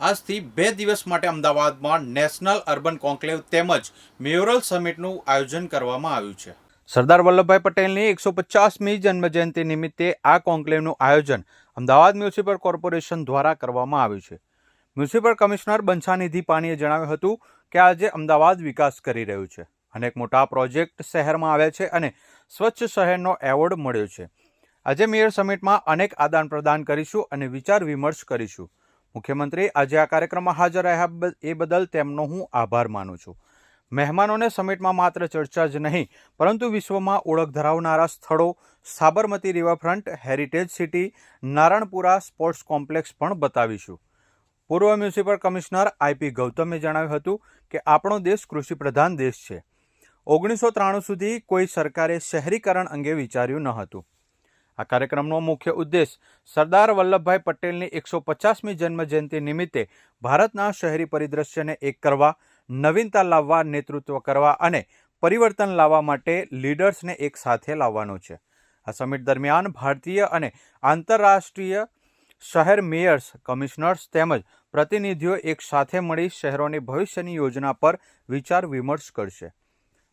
આજથી બે દિવસ માટે અમદાવાદમાં નેશનલ અર્બન કોન્ક્લેવ તેમજ મેયોરલ સમિટનું આયોજન કરવામાં આવ્યું છે. સરદાર વલ્લભભાઈ પટેલની એકસો પચાસમી જન્મજયંતિ નિમિત્તે આ કોન્ક્લેવનું આયોજન અમદાવાદ મ્યુનિસિપલ કોર્પોરેશન દ્વારા કરવામાં આવ્યું છે. મ્યુનિસિપલ કમિશનર બંછાનિધિ પાણીએ જણાવ્યું હતું કે આજે અમદાવાદ વિકાસ કરી રહ્યું છે. અનેક મોટા પ્રોજેક્ટ શહેરમાં આવ્યા છે અને સ્વચ્છ શહેરનો એવોર્ડ મળ્યો છે. આજે મેયર સમિટમાં અનેક આદાન પ્રદાન કરીશું અને વિચાર વિમર્શ કરીશું. મુખ્યમંત્રી આજે આ કાર્યક્રમમાં હાજર રહ્યા એ બદલ તેમનો હું આભાર માનું છું. મહેમાનોને સમિટમાં માત્ર ચર્ચા જ નહીં, પરંતુ વિશ્વમાં ઓળખ ધરાવનારા સ્થળો, Sabarmati riverfront, heritage city, Naranpura sports complex પણ બતાવીશું. પૂર્વ મ્યુનિસિપલ કમિશનર આઈપી ગૌતમે જણાવ્યું હતું કે આપણો દેશ કૃષિ પ્રધાન દેશ છે. ઓગણીસો ત્રાણું સુધી કોઈ સરકારે શહેરીકરણ અંગે વિચાર્યું ન હતું. આ કાર્યક્રમનો મુખ્ય ઉદ્દેશ સરદાર વલ્લભભાઈ પટેલની એકસો પચાસમી જન્મજયંતિ નિમિત્તે ભારતના શહેરી પરિદ્રશ્યને એક કરવા, નવીનતા લાવવા, નેતૃત્વ કરવા અને પરિવર્તન લાવવા માટે લીડર્સને એક સાથે લાવવાનો છે. આ સમિટ દરમિયાન ભારતીય અને આંતરરાષ્ટ્રીય શહેર મેયર્સ, કમિશનર્સ તેમજ પ્રતિનિધિઓ એક સાથે મળી શહેરોની ભવિષ્યની યોજના પર વિચાર વિમર્શ કરશે.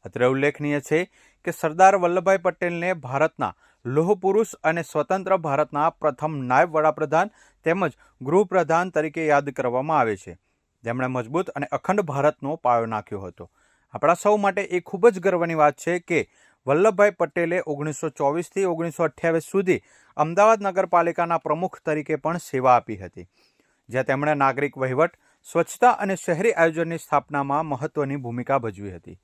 અત્રે ઉલ્લેખનીય છે કે સરદાર વલ્લભભાઈ પટેલને ભારતના લોહ પુરુષ અને સ્વતંત્ર ભારતના પ્રથમ નાયબ વડાપ્રધાન તેમજ ગૃહપ્રધાન તરીકે યાદ કરવામાં આવે છે. તેમણે મજબૂત અને અખંડ ભારતનો પાયો નાખ્યો હતો. આપણા સૌ માટે એ ખૂબ જ ગર્વની વાત છે કે વલ્લભભાઈ પટેલે ઓગણીસો ચોવીસથી ઓગણીસો અઠ્યાવીસ સુધી અમદાવાદ નગરપાલિકાના પ્રમુખ તરીકે પણ સેવા આપી હતી. જ્યાં તેમણે નાગરિક વહીવટ, સ્વચ્છતા અને શહેરી આયોજનની સ્થાપનામાં મહત્વની ભૂમિકા ભજવી હતી.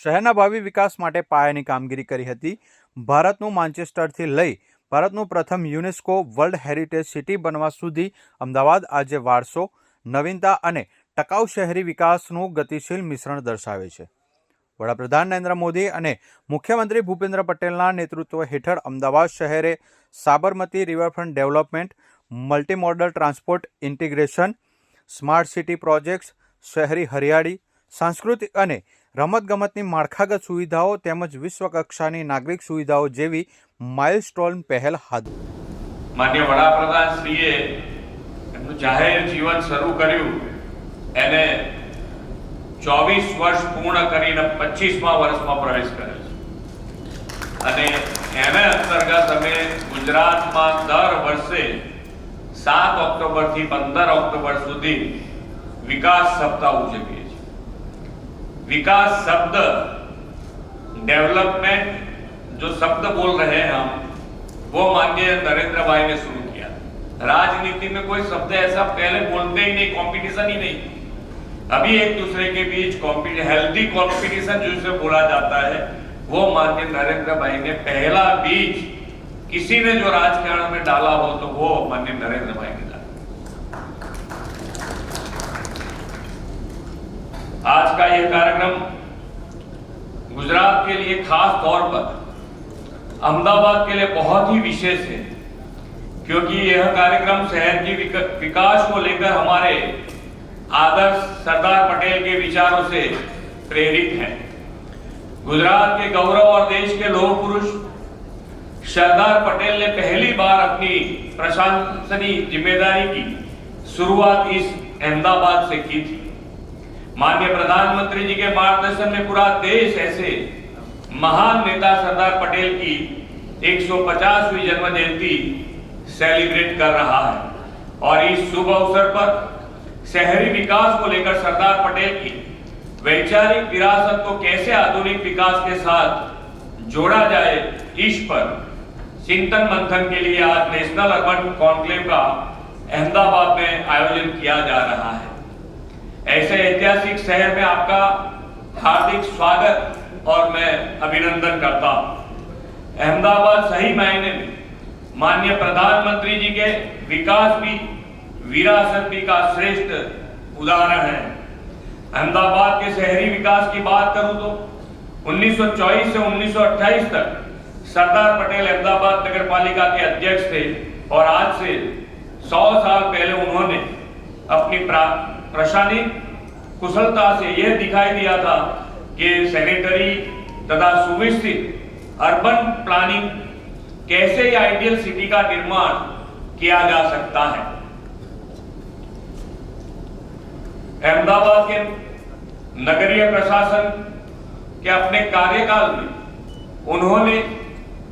શહેરના ભાવિ વિકાસ માટે પાયાની કામગીરી કરી હતી. ભારતનું માન્ચેસ્ટરથી લઈ ભારતનું પ્રથમ યુનેસ્કો વર્લ્ડ હેરિટેજ સિટી બનવા સુધી અમદાવાદ આજે વારસો, નવીનતા અને ટકાઉ શહેરી વિકાસનું ગતિશીલ મિશ્રણ દર્શાવે છે. વડાપ્રધાન નરેન્દ્ર મોદી અને મુખ્યમંત્રી ભૂપેન્દ્ર પટેલના નેતૃત્વ હેઠળ Ahmedabad શહેરે Sabarmati riverfront development, multimodal transport integration, smart city projects, શહેરી હરિયાળી, સાંસ્કૃતિક અને રમતગમતની માળખાગત સુવિધાઓ તેમજ વિશ્વકક્ષાની નાગરિક સુવિધાઓ જેવી માઇલસ્ટોન પહેલ હાથ માન્ય વડાપ્રધાન શ્રીએ એમનું જાહેર જીવન શરૂ કર્યું. એને ચોવીસ વર્ષ પૂર્ણ કરીને પચીસમાં વર્ષમાં પ્રવેશ કર્યો છે. અને એને અંતર્ગત અમે ગુજરાતમાં દર વર્ષે સાત ઓક્ટોબરથી પંદર ઓક્ટોબર સુધી વિકાસ સપ્તાહ ઉજવીએ विकास शब्द डेवलपमेंट जो शब्द बोल रहे हैं हम, वो माननीय नरेंद्र भाई ने शुरू किया। राजनीति में कोई शब्द ऐसा पहले बोलते ही नहीं कंपटीशन ही नहीं। अभी एक दूसरे के बीच हेल्दी कंपटीशन जिसे बोला जाता है, वो माननीय नरेंद्र भाई ने पहला बीज किसी ने जो राजकारण में डाला हो तो वो माननीय नरेंद्र भाई ने डाला आज का यह कार्यक्रम गुजरात के लिए खास तौर पर अहमदाबाद के लिए बहुत ही विशेष है, क्योंकि यह कार्यक्रम शहर की विकास को लेकर हमारे आदर्श सरदार पटेल के विचारों से प्रेरित है। गुजरात के गौरव और देश के लोह पुरुष सरदार पटेल ने पहली बार अपनी प्रशासनिक ज़िम्मेदारी की शुरुआत इस अहमदाबाद से की थी। माननीय प्रधानमंत्री जी के मार्गदर्शन में पूरा देश ऐसे महान नेता सरदार पटेल की 150वीं जन्म जयंती सेलिब्रेट कर रहा है। और इस शुभ अवसर पर शहरी विकास को लेकर सरदार पटेल की वैचारिक विरासत को कैसे आधुनिक विकास के साथ जोड़ा जाए, इस पर चिंतन मंथन के लिए आज नेशनल अर्बन कॉन्क्लेव का अहमदाबाद में आयोजन किया जा रहा है। ऐसे ऐतिहासिक शहर में आपका हार्दिक स्वागत और मैं अभिनंदन करता अहमदाबाद सही मायने में माननीय प्रधानमंत्री जी के विकास भी, विरासत भी का श्रेष्ठ उदाहरण है। अहमदाबाद के शहरी विकास की बात करूँ तो 1924 से 1928 तक सरदार पटेल अहमदाबाद नगर पालिका के अध्यक्ष थे और आज से 100 साल पहले उन्होंने अपनी प्रशासनिक कुशलता से यह दिखाई दिया था कि सैनिटरी तथा सुव्यवस्थित अर्बन प्लानिंग कैसे आइडियल सिटी का निर्माण किया जा सकता है। अहमदाबाद के नगरीय प्रशासन के अपने कार्यकाल में उन्होंने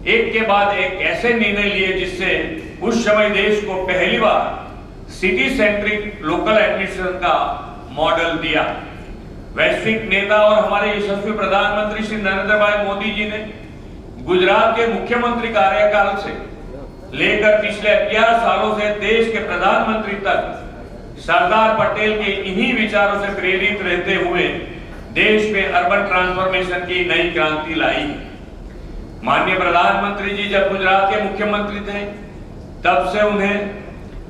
एक के बाद एक ऐसे निर्णय लिए जिससे उस समय देश को पहली बार सिटी सेंट्रिक लोकल एडमिनिस्ट्रेशन का मॉडल दिया। वैश्विक नेता और हमारे यशस्वी प्रधानमंत्री श्री नरेंद्र भाई मोदी जी ने गुजरात के मुख्यमंत्री कार्यकाल से लेकर पिछले 11 सालों से देश के प्रधानमंत्री तक सरदार पटेल के इन्हीं विचारों से प्रेरित रहते हुए देश में अर्बन ट्रांसफॉर्मेशन की नई क्रांति लाई। माननीय प्रधानमंत्री जी जब गुजरात के मुख्यमंत्री थे, तब से उन्हें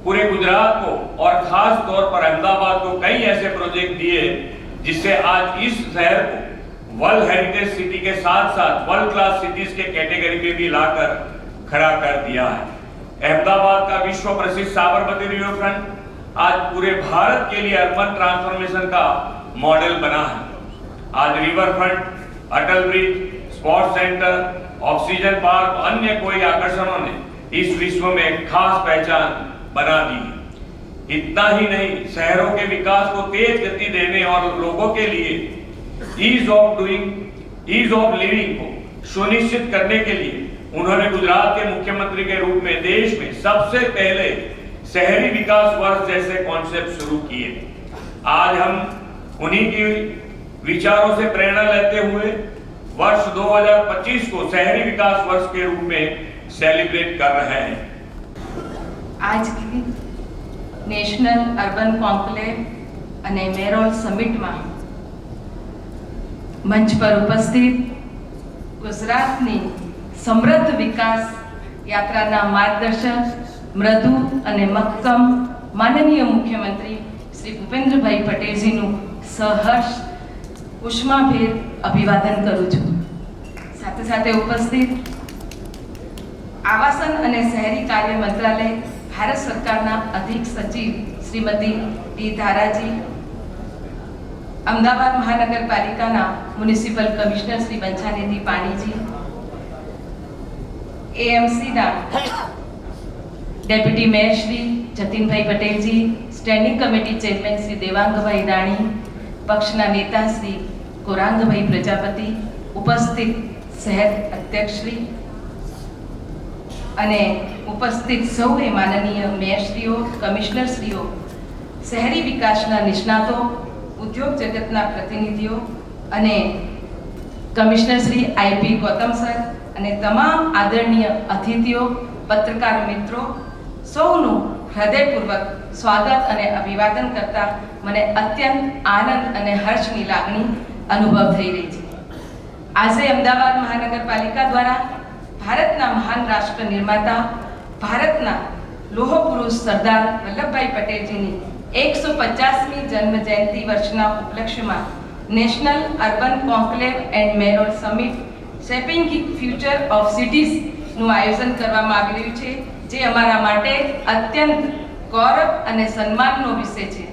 पूरे गुजरात को और खास तौर पर अहमदाबाद को कई ऐसे प्रोजेक्ट दिए, जिससे आज इस शहर को वर्ल्ड हेरिटेज सिटी के साथ साथ वर्ल्ड क्लास सिटीज़ के कैटेगरी में भी लाकर खड़ा कर दिया है। अहमदाबाद का विश्व प्रसिद्ध साबरमती रिवर फ्रंट आज पूरे भारत के लिए अर्बन ट्रांसफॉर्मेशन का मॉडल बना है। आज river front Atal bridge sports centre oxygen park अन्य कोई आकर्षणों ने इस विश्व में खास पहचान बना दी। इतना ही नहीं, शहरों के विकास को तेज गति देने और लोगों के लिए ease of doing ease of living को सुनिश्चित करने के लिए उन्होंने गुजरात के मुख्यमंत्री के रूप में देश में सबसे पहले शहरी विकास वर्ष जैसे कॉन्सेप्ट शुरू किए। आज हम उन्हीं की विचारों से प्रेरणा लेते हुए वर्ष 2025 को शहरी विकास वर्ष के रूप में सेलिब्रेट कर रहे हैं। આજ નેશનલ અર્બન કોન્કલેવ અને મેરોલ સમિટમાં મંચ પર ઉપસ્થિત ગુજરાતની સમૃદ્ધ વિકાસ યાત્રાના માર્ગદર્શક મૃદુ અને મક્કમ માનનીય મુખ્યમંત્રી શ્રી ભૂપેન્દ્રભાઈ પટેલજીનું સહર્ષ ઉષ્માભેર અભિવાદન કરું છું. સાથે સાથે ઉપસ્થિત આવાસન અને શહેરી કાર્ય મંત્રાલય ભારત સરકારના અધિક સચિવ શ્રીમતી ડી ધારાજી, અમદાવાદ મહાનગરપાલિકાના municipal commissioner Shri Banchhanidhi પાણીજી, એએમસીના deputy mayor Shri Jatinbhai Patelji, standing committee chairman Shri Devangbhai Rani, પક્ષના નેતા શ્રી કોરાંગભાઈ પ્રજાપતિ, ઉપસ્થિત શહેર અધ્યક્ષશ્રી અને ઉપસ્થિત સૌએ માનનીય મેયરશ્રીઓ, કમિશનરશ્રીઓ, શહેરી વિકાસના નિષ્ણાતો, ઉદ્યોગ જગતના પ્રતિનિધિઓ અને commissioner Shri IP Gautam sir અને તમામ આદરણીય અતિથિઓ, પત્રકાર મિત્રો, સૌનું હૃદયપૂર્વક સ્વાગત અને અભિવાદન કરતા મને અત્યંત આનંદ અને હર્ષની લાગણી અનુભવ થઈ રહી છે. આજે અમદાવાદ મહાનગરપાલિકા દ્વારા ભારતના મહાન રાષ્ટ્ર નિર્માતા, ભારતના લોહ પુરુષ સરદાર વલ્લભભાઈ પટેલજીની એકસો પચાસમી જન્મ જયંતિ વર્ષના ઉપલક્ષ્યમાં national urban conclave and mayoral summit shaping future of સિટીઝનું આયોજન કરવામાં આવી રહ્યું છે, જે અમારા માટે અત્યંત ગૌરવ અને સન્માનનો વિષય છે.